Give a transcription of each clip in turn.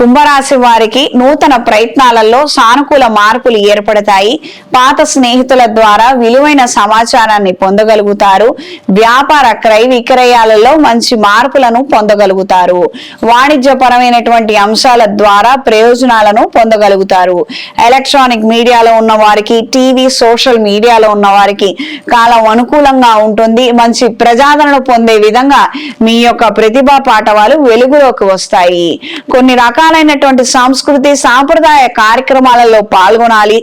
కుంభరాశి వారికి నూతన ప్రయత్నాలలో సానుకూల మార్పులు ఏర్పడతాయి. పాత స్నేహితుల ద్వారా విలువైన సమాచారాన్ని పొందగలుగుతారు. వ్యాపార క్రయ విక్రయాలలో మంచి మార్పులను పొందగలుగుతారు. వాణిజ్యపరమైనటువంటి అంశాల ద్వారా ప్రయోజనాలను పొందగలుగుతారు. ఎలక్ట్రానిక్ మీడియాలో ఉన్న వారికి టీవీ సోషల్ మీడియాలో ఉన్న వారికి కాలం అనుకూలంగా ఉంటుంది. మంచి ప్రజాదరణ పొందే విధంగా మీ యొక్క ప్రతిభా పాఠవాలు వెలుగులోకి వస్తాయి. కొన్ని రకాల రకాలైనటువంటి సంస్కృతి సాంప్రదాయ కార్యక్రమాలలో పాల్గొనాలి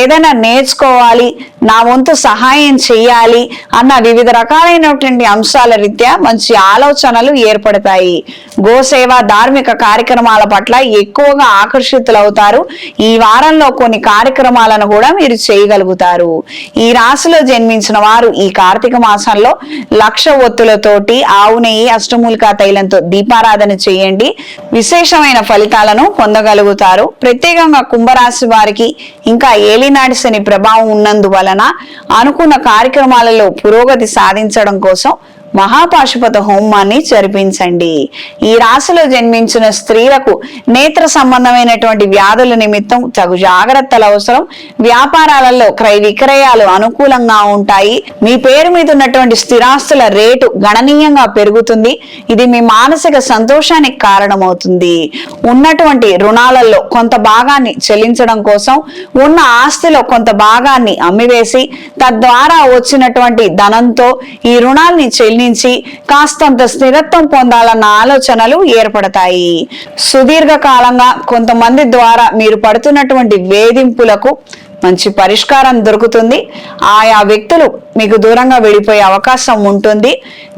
ఏదైనా నేర్చుకోవాలి నా వంతు సహాయం చేయాలి అన్న వివిధ రకాలైనటువంటి అంశాల రీత్యా మంచి ఆలోచనలు ఏర్పడతాయి. గోసేవ ధార్మిక కార్యక్రమాల పట్ల ఎక్కువగా ఆకర్షితులవుతారు. ఈ వారంలో కొన్ని కార్యక్రమాలను కూడా మీరు చేయగలుగుతారు. ఈ రాశిలో జన్మించిన వారు ఈ కార్తీక మాసంలో లక్ష ఒత్తులతోటి ఆవు నెయ్యి అష్టమూలికా తైలంతో దీపారాధన చేయండి. విశేషమైన ఫలితం ఫలితాలను పొందగలుగుతారు. ప్రత్యేకంగా కుంభరాశి వారికి ఇంకా ఏలినాటి శని ప్రభావం ఉన్నందువలన అనుకున్న కార్యక్రమాలలో పురోగతి సాధించడం కోసం మహాపాశుపత హోమాన్ని జరిపించండి. ఈ రాశిలో జన్మించిన స్త్రీలకు నేత్ర సంబంధమైనటువంటి వ్యాధుల నిమిత్తం తగు జాగ్రత్తలు అవసరం. వ్యాపారాలలో క్రయ విక్రయాలు అనుకూలంగా ఉంటాయి. మీ పేరు మీద ఉన్నటువంటి స్థిరాస్తుల రేటు గణనీయంగా పెరుగుతుంది. ఇది మీ మానసిక సంతోషానికి కారణమవుతుంది. ఉన్నటువంటి రుణాలలో కొంత భాగాన్ని చెల్లించడం కోసం ఉన్న ఆస్తిలో కొంత భాగాన్ని అమ్మివేసి తద్వారా వచ్చినటువంటి ధనంతో ఈ రుణాల్ని చెల్లించి కాస్తంత స్థిరత్వం పొందాలన్న ఆలోచనలు ఏర్పడతాయి. సుదీర్ఘ కాలంగా కొంతమంది ద్వారా మీరు పడుతున్నటువంటి వేధింపులకు మంచి పరిష్కారం దొరుకుతుంది. ఆయా వ్యక్తులు మీకు దూరంగా వెళ్ళిపోయే అవకాశం ఉంటుంది.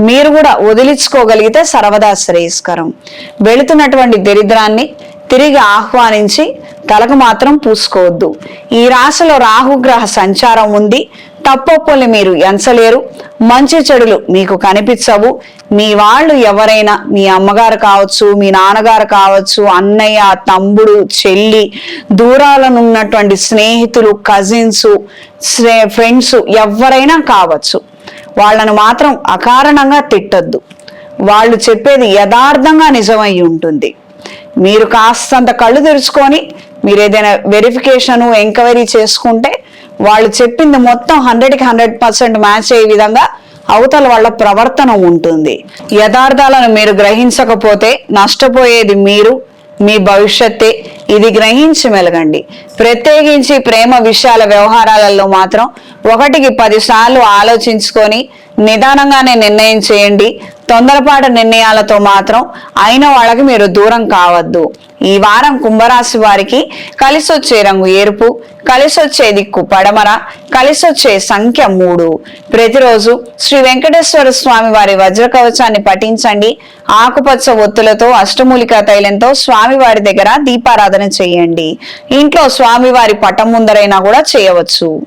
మీరు కూడా వదిలించుకోగలిగితే సర్వదా శ్రేయస్కరం. వెళుతున్నటువంటి దరిద్రాన్ని తిరిగి ఆహ్వానించి తలకు మాత్రం పూసుకోవద్దు. ఈ రాశిలో రాహుగ్రహ సంచారం ఉంది. తప్పొప్పుల్ని మీరు ఎంచలేరు. మంచి చెడులు మీకు కనిపించవు మీ వాళ్ళు ఎవరైనా మీ అమ్మగారు కావచ్చు మీ నాన్నగారు కావచ్చు అన్నయ్య తమ్ముడు చెల్లి దూరాలను ఉన్నటువంటి స్నేహితులు కజిన్స్ ఫ్రెండ్స్ ఎవరైనా కావచ్చు. వాళ్ళను మాత్రం అకారణంగా తిట్టొద్దు. వాళ్ళు చెప్పేది యథార్థంగా నిజమై ఉంటుంది. మీరు కాస్తంత కళ్ళు తెరుచుకొని మీరు ఏదైనా వెరిఫికేషన్ ఎంక్వైరీ చేసుకుంటే వాళ్ళు చెప్పింది మొత్తం హండ్రెడ్కి హండ్రెడ్ పర్సెంట్ మ్యాచ్ అయ్యే విధంగా అవతల వాళ్ళ ప్రవర్తన ఉంటుంది. యథార్థాలను మీరు గ్రహించకపోతే నష్టపోయేది మీరు మీ భవిష్యత్తే. ఇది గ్రహించి మెలగండి. ప్రత్యేకించి ప్రేమ విషయాల వ్యవహారాలలో మాత్రం ఒకటికి పదిసార్లు ఆలోచించుకొని నిదానంగానే నిర్ణయం చేయండి. తొందరపాటు నిర్ణయాలతో మాత్రం అయిన వాళ్ళకి మీరు దూరం కావద్దు. ఈ వారం కుంభరాశి వారికి కలిసొచ్చే రంగు ఎరుపు కలిసొచ్చే దిక్కు పడమర కలిసొచ్చే సంఖ్య మూడు. ప్రతిరోజు శ్రీ వెంకటేశ్వర స్వామి వారి వజ్ర కవచాన్ని పఠించండి. ఆకుపచ్చ ఒత్తులతో అష్టమూలికా తైలంతో స్వామి వారి దగ్గర దీపారాధన చేయండి. ఇంట్లో స్వామివారి పటం ముందరైనా కూడా చేయవచ్చు.